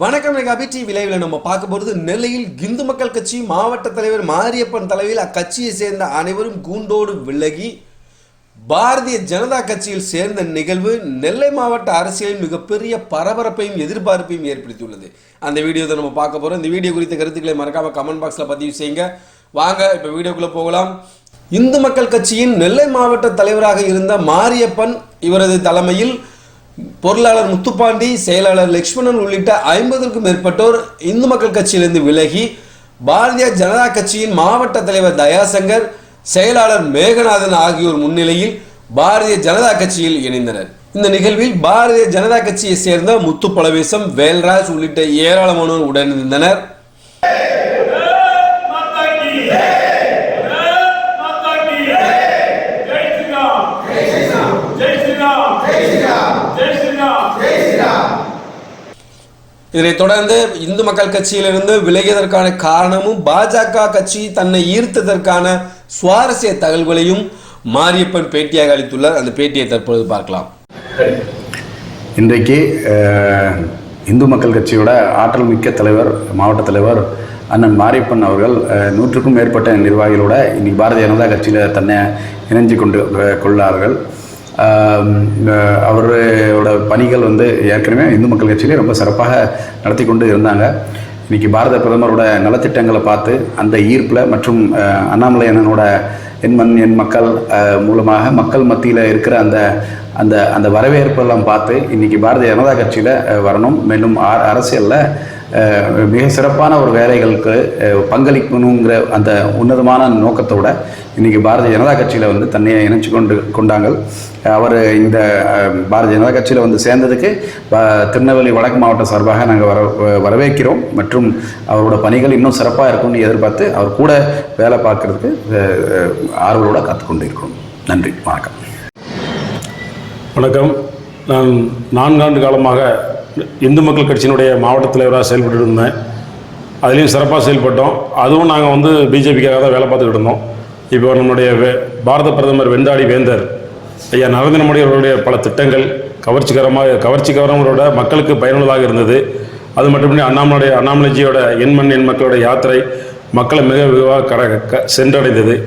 வணக்கம் மெகாபி டி விளைவில் நம்ம பார்க்க போகிறது நெல்லையில் இந்து மக்கள் கட்சி மாவட்ட தலைவர் மாரியப்பன் தலைமையில் அக்கட்சியை சேர்ந்த அனைவரும் கூண்டோடு விலகி பாரதிய ஜனதா கட்சியில் சேர்ந்த நிகழ்வு நெல்லை மாவட்ட அரசியலில் மிகப்பெரிய பரபரப்பையும் எதிர்பார்ப்பையும் ஏற்படுத்தியுள்ளது. அந்த வீடியோ தான் நம்ம பார்க்க போகிறோம் இந்த வீடியோ குறித்த கருத்துக்களை மறக்காம கமெண்ட் பாக்ஸில் பதிவு செய்யுங்க. வாங்க இப்போ வீடியோக்குள்ளே போகலாம். இந்து மக்கள் கட்சியின் நெல்லை மாவட்ட தலைவராக இருந்த மாரியப்பன் இவரது தலைமையில் பொருளாளர் முத்துப்பாண்டி செயலாளர் லக்ஷ்மணன் உள்ளிட்ட ஐம்பதுக்கும் மேற்பட்டோர் இந்து மக்கள் கட்சியிலிருந்து விலகி பாரதிய ஜனதா கட்சியின் மாவட்ட தலைவர் தயாசங்கர் செயலாளர் மேகநாதன் ஆகியோர் முன்னிலையில் பாரதிய ஜனதா கட்சியில் இணைந்தனர். இந்த நிகழ்வில் பாரதிய ஜனதா கட்சியை சேர்ந்த முத்து பலவேசம் வேல்ராஜ் உள்ளிட்ட ஏராளமானோர் உடனிருந்தனர் இதனைத் தொடர்ந்து இந்து மக்கள் கட்சியிலிருந்து விலகியதற்கான காரணமும் பாஜக கட்சி தன்னை ஈர்த்ததற்கான சுவாரஸ்ய தகவல்களையும் மாரியப்பன் பேட்டியாக அளித்துள்ளார். அந்த பேட்டியை தற்பொழுது பார்க்கலாம். இன்றைக்கு இந்து மக்கள் கட்சியோட ஆற்றல் மிக்க தலைவர் மாவட்ட தலைவர் அண்ணன் மாரியப்பன் அவர்கள் நூற்றுக்கும் மேற்பட்ட நிர்வாகிகளோட இன்னைக்கு பாரதிய ஜனதா கட்சியில் தன்னை இணைஞ்சு கொண்டு கொள்ளார்கள். அவரோட பணிகள் வந்து ஏற்கனவே இந்து மக்கள் கட்சியிலே ரொம்ப சிறப்பாக நடத்தி கொண்டு இருந்தாங்க. இன்னைக்கு பாரத பிரதமரோட நலத்திட்டங்களை பார்த்து அந்த ஈர்ப்பில் மற்றும் அண்ணாமலை அண்ணனோட என் மண் என் மக்கள் மூலமாக மக்கள் மத்தியில் இருக்கிற அந்த அந்த அந்த வரவேற்பெல்லாம் பார்த்து இன்னைக்கு பாரதிய ஜனதா கட்சியில் வரணும். மேலும் அ- மிக சிறப்பான ஒரு வேலைகளுக்கு பங்களிக்கணுங்கிற அந்த உன்னதமான நோக்கத்தோட இன்றைக்கி பாரதிய ஜனதா கட்சியில் வந்து தன்னை இணைச்சு கொண்டு கொண்டாங்கள். அவர் இந்த பாரதிய ஜனதா கட்சியில் வந்து சேர்ந்ததுக்கு திருநெல்வேலி வடக்கு மாவட்ட சார்பாக நாங்கள் வர வ- வரவேற்கிறோம். மற்றும் அவரோட பணிகள் இன்னும் சிறப்பாக இருக்கும்னு எதிர்பார்த்து அவர் கூட வேலை பார்க்கறதுக்கு ஆர்வலோடு கற்றுக்கொண்டு காத்துக்கொண்டு இருக்கிறோம் நன்றி. வணக்கம். வணக்கம். நான் நான்காண்டு காலமாக இந்து மக்கள் கட்சியினுடைய மாவட்ட தலைவராக செயல்பட்டு இருந்தேன். அதுலேயும் சிறப்பாக செயல்பட்டோம். அதுவும் நாங்கள் வந்து பிஜேபிக்காக தான் வேலை பார்த்துக்கிட்டு இருந்தோம். இப்போ நம்முடைய வே பாரத பிரதமர் வெண்டாடி வேந்தர் ஐயா நரேந்திர மோடி அவர்களுடைய பல திட்டங்கள் கவர்ச்சிகரமாக கவர்ச்சிகரங்களோட மக்களுக்கு பயனுள்ளதாக இருந்தது. அது மட்டுமின்றி அண்ணாமலைய அண்ணாமலைஜியோட எண்மண் எண் மக்களோட யாத்திரை மக்களை மிக விரிவாக கட க- சென்றடைந்தது.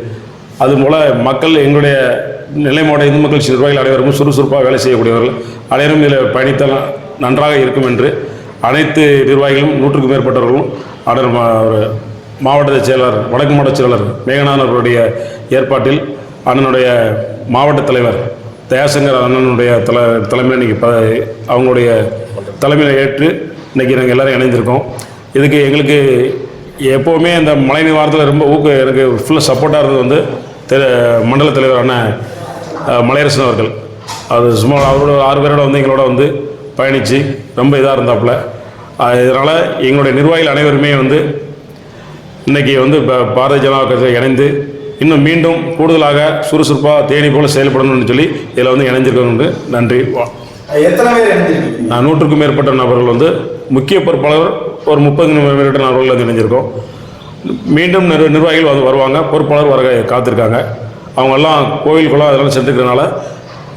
அதுபோல் மக்கள் எங்களுடைய நிலை இந்து மக்கள் நிர்வாகிகள் அனைவரும் சுறுசுறுப்பாக வேலை செய்யக்கூடியவர்கள் அனைவரும் இதில் பயணித்தலாம் நன்றாக இருக்கும் என்று அனைத்து நிர்வாகிகளும் நூற்றுக்கும் மேற்பட்டவர்களும் அடர் மா- ஒரு மாவட்ட செயலர் வடக்கு மாவட்ட செயலர் மேகநாதன் அவருடைய ஏற்பாட்டில் அண்ணனுடைய மாவட்ட தலைவர் தயாசங்கர் அண்ணனுடைய தலை தலைமையில் இன்றைக்கி ப அவங்களுடைய தலைமையில் ஏற்று இன்னைக்கு நாங்கள் எல்லாரும் இணைந்திருக்கோம். இதுக்கு எங்களுக்கு எப்போவுமே இந்த மழை நிவாரணத்தில் ரொம்ப ஊக்க எனக்கு ஃபுல்லாக சப்போர்ட்டாக இருந்தது வந்து திரு மண்டல தலைவரான மலையரசன் அவர்கள். அது சும்மா அவரோட ஆறு பேரோட வந்து எங்களோட வந்து பயணித்து ரொம்ப இதாக இருந்தாப்புல. இதனால் எங்களுடைய நிர்வாகிகள் அனைவருமே வந்து இன்னைக்கு வந்து பாரதிய ஜனதா கட்சியில் இணைந்து இன்னும் மீண்டும் கூடுதலாக சுறுசுறுப்பாக தேனி போல செயல்படணும்னு சொல்லி இதில் வந்து இணைஞ்சிருக்கோம் நன்றி. நான் நூற்றுக்கும் மேற்பட்ட நபர்கள் வந்து முக்கிய பொறுப்பாளர் ஒரு முப்பது மேற்பட்ட நபர்கள் வந்து இணைஞ்சிருக்கோம். மீண்டும் நிர் நிர்வாகிகள் வந்து வருவாங்க பொறுப்பாளர் வர காத்திருக்காங்க. அவங்கெல்லாம் கோயில் குளம் அதெல்லாம் சென்றுக்கிறதுனால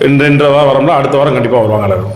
இன்று இன்ற வாரம் வரம்னா அடுத்த வாரம் கண்டிப்பாக வருவாங்க எல்லாரும்.